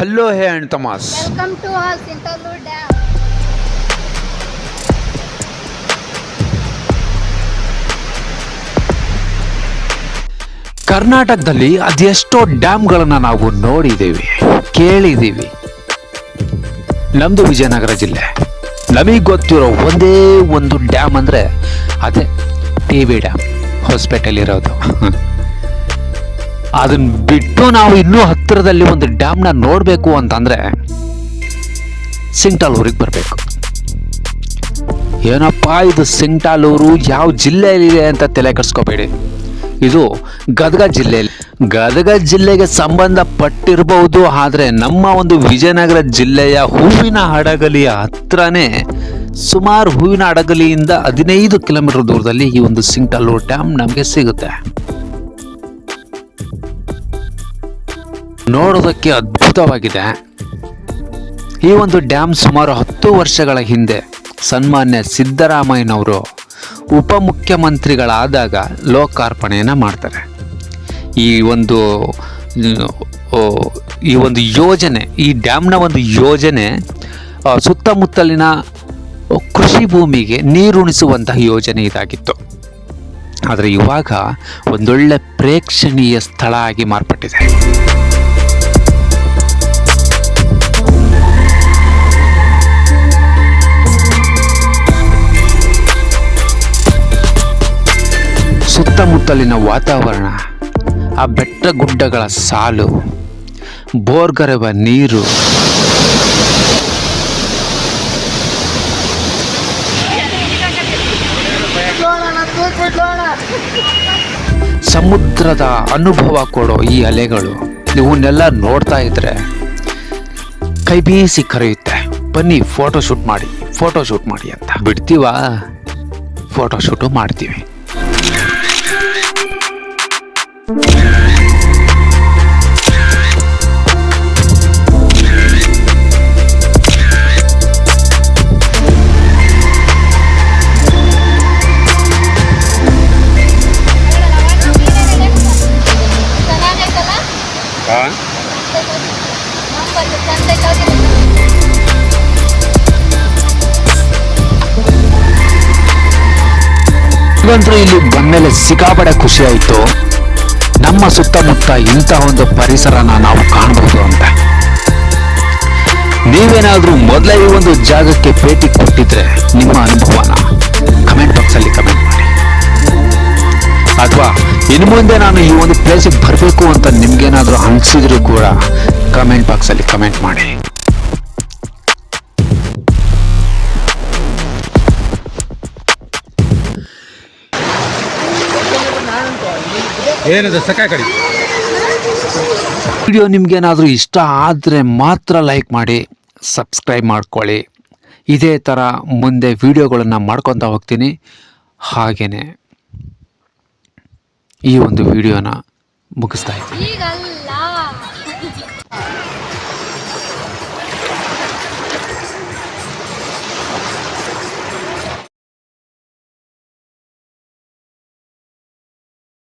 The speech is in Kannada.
ಹಲೋ ಹೇ ಅಂಡ್ ತಮಾಸ್ ವೆಲ್ಕಮ್ ಟು ಆಲ್ ಸಿಂಟಲ್ಲು ಡ್ಯಾಮ್ ಕರ್ನಾಟಕದಲ್ಲಿ ಅದೆಷ್ಟೋ ಡ್ಯಾಮ್ಗಳನ್ನು ನಾವು ನೋಡಿದ್ದೀವಿ ಕೇಳಿದ್ದೀವಿ. ನಮ್ಮದು ವಿಜಯನಗರ ಜಿಲ್ಲೆ. ನಮಗೆ ಗೊತ್ತಿರೋ ಒಂದೇ ಒಂದು ಡ್ಯಾಮ್ ಅಂದರೆ ಅದೇ ಟಿ ವಿ ಡ್ಯಾಮ್ ಹೊಸಪೇಟೆಲಿರೋದು ಅದನ್ನ ಬಿಟ್ಟು ನಾವು ಇನ್ನೂ ಹತ್ತಿರದಲ್ಲಿ ಒಂದು ಡ್ಯಾಮ್ನ ನೋಡಬೇಕು ಅಂತಂದರೆ ಸಿಂಗ್ಟಾಲೂರಿಗೆ ಬರಬೇಕು. ಏನಪ್ಪ ಇದು ಸಿಂಗ್ಟಾಲೂರು ಯಾವ ಜಿಲ್ಲೆಯಲ್ಲಿದೆ ಅಂತ ತಲೆ ಕೆಡಿಸ್ಕೋಬೇಡಿ. ಇದು ಗದಗ ಜಿಲ್ಲೆಯಲ್ಲಿ. ಗದಗ ಜಿಲ್ಲೆಗೆ ಸಂಬಂಧಪಟ್ಟಿರಬಹುದು ಆದರೆ ನಮ್ಮ ಒಂದು ವಿಜಯನಗರ ಜಿಲ್ಲೆಯ ಹೂವಿನ ಹಡಗಲಿಯ ಹತ್ರನೇ ಸುಮಾರು ಹೂವಿನ ಹಡಗಲಿಯಿಂದ ಹದಿನೈದು ಕಿಲೋಮೀಟರ್ ದೂರದಲ್ಲಿ ಈ ಒಂದು ಸಿಂಗ್ಟಾಲೂರು ಡ್ಯಾಮ್ ನಮಗೆ ಸಿಗುತ್ತೆ. ನೋಡೋದಕ್ಕೆ ಅದ್ಭುತವಾಗಿದೆ. ಈ ಒಂದು ಡ್ಯಾಮ್ ಸುಮಾರು ಹತ್ತು ವರ್ಷಗಳ ಹಿಂದೆ ಸನ್ಮಾನ್ಯ ಸಿದ್ದರಾಮಯ್ಯನವರು ಉಪಮುಖ್ಯಮಂತ್ರಿಗಳಾದಾಗ ಲೋಕಾರ್ಪಣೆಯನ್ನು ಮಾಡ್ತಾರೆ. ಈ ಒಂದು ಈ ಒಂದು ಯೋಜನೆ, ಈ ಡ್ಯಾಮ್ನ ಒಂದು ಯೋಜನೆ ಸುತ್ತಮುತ್ತಲಿನ ಕೃಷಿ ಭೂಮಿಗೆ ನೀರುಣಿಸುವಂತಹ ಯೋಜನೆ ಇದಾಗಿತ್ತು. ಆದರೆ ಇವಾಗ ಒಂದೊಳ್ಳೆ ಪ್ರೇಕ್ಷಣೀಯ ಸ್ಥಳ ಆಗಿ ಮಾರ್ಪಟ್ಟಿದೆ. ಸುತ್ತಮುತ್ತಲಿನ ವಾತಾವರಣ ಆ ಬೆಟ್ಟ ಗುಡ್ಡಗಳ ಸಾಲು ಬೋರ್ಗರೆವ ನೀರು. ಸಮುದ್ರದ ಅನುಭವ ಕೊಡೋ ಈ ಅಲೆಗಳು ಇವನ್ನೆಲ್ಲ ನೋಡ್ತಾ ಇದ್ರೆ ಕೈ ಬೀಸಿ ಕರೆಯುತ್ತೆ. ಬನ್ನಿ ಫೋಟೋ ಶೂಟ್ ಮಾಡಿ ಫೋಟೋ ಶೂಟ್ ಮಾಡಿ ಅಂತ. ಬಿಡ್ತೀವಾ? ಫೋಟೋ ಶೂಟು ಮಾಡ್ತೀವಿ. ಚೆನ್ನಾಗೈತಲ್ಲ ನಂಬರ್ ಚಂದ ಐತಲ್ಲ? ಇವಂತೂ ಇಲ್ಲಿ ಬಂದ್ಮೇಲೆ ಸಿಕ್ಕಾಪಡೆ ಖುಷಿ ಆಯಿತು ನಮ್ಮ ಸುತ್ತಮುತ್ತ ಇಂಥ ಒಂದು ಪರಿಸರನ ನಾವು ಕಾಣಬಹುದು ಅಂತ. ನೀವೇನಾದ್ರೂ ಮೊದಲೇ ಈ ಒಂದು ಜಾಗಕ್ಕೆ ಭೇಟಿ ಕೊಟ್ಟಿದ್ರೆ ನಿಮ್ಮ ಅನುಭವನ ಕಮೆಂಟ್ ಬಾಕ್ಸಲ್ಲಿ ಕಮೆಂಟ್ ಮಾಡಿ. ಅಥವಾ ಇನ್ನು ಮುಂದೆ ನಾನು ಈ ಒಂದು ಪ್ಲೇಸಿಗೆ ಬರಬೇಕು ಅಂತ ನಿಮ್ಗೇನಾದ್ರೂ ಅನಿಸಿದ್ರು ಕೂಡ ಕಮೆಂಟ್ ಬಾಕ್ಸಲ್ಲಿ ಕಮೆಂಟ್ ಮಾಡಿ. ಏನಿದೆ? ಸಕಾಯ ಕಡಿ. ವಿಡಿಯೋ ನಿಮಗೇನಾದರೂ ಇಷ್ಟ ಆದರೆ ಮಾತ್ರ ಲೈಕ್ ಮಾಡಿ ಸಬ್ಸ್ಕ್ರೈಬ್ ಮಾಡ್ಕೊಳ್ಳಿ. ಇದೇ ಥರ ಮುಂದೆ ವಿಡಿಯೋಗಳನ್ನು ಮಾಡ್ಕೊತಾ ಹೋಗ್ತೀನಿ. ಹಾಗೆಯೇ ಈ ಒಂದು ವಿಡಿಯೋನ ಮುಗಿಸ್ತಾ ಇದ್ದೀನಿ.